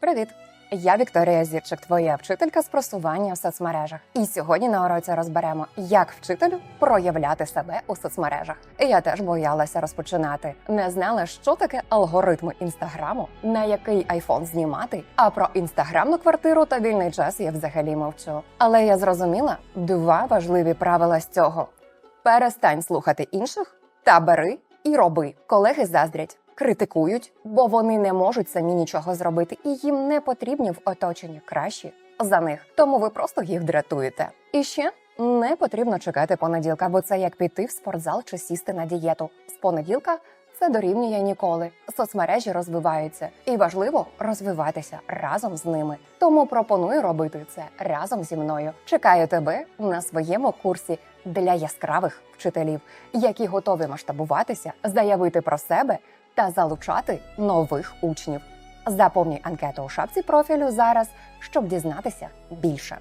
Привіт! Я Вікторія Зірчик, твоя вчителька з просування в соцмережах. І сьогодні на уроці розберемо, як вчителю проявляти себе у соцмережах. Я теж боялася розпочинати. Не знала, що таке алгоритми інстаграму, на який айфон знімати. А про інстаграмну квартиру та вільний час я взагалі мовчу. Але я зрозуміла два важливі правила з цього: перестань слухати інших та бери і роби. Колеги заздрять. Критикують, бо вони не можуть самі нічого зробити, і їм не потрібні в оточенні кращі за них. Тому ви просто їх дратуєте. І ще не потрібно чекати понеділка, бо це як піти в спортзал чи сісти на дієту. З понеділка це дорівнює ніколи. Соцмережі розвиваються, і важливо розвиватися разом з ними. Тому пропоную робити це разом зі мною. Чекаю тебе на своєму курсі для яскравих вчителів, які готові масштабуватися, заявити про себе та залучати нових учнів. Заповнюй анкету у шапці профілю зараз, щоб дізнатися більше.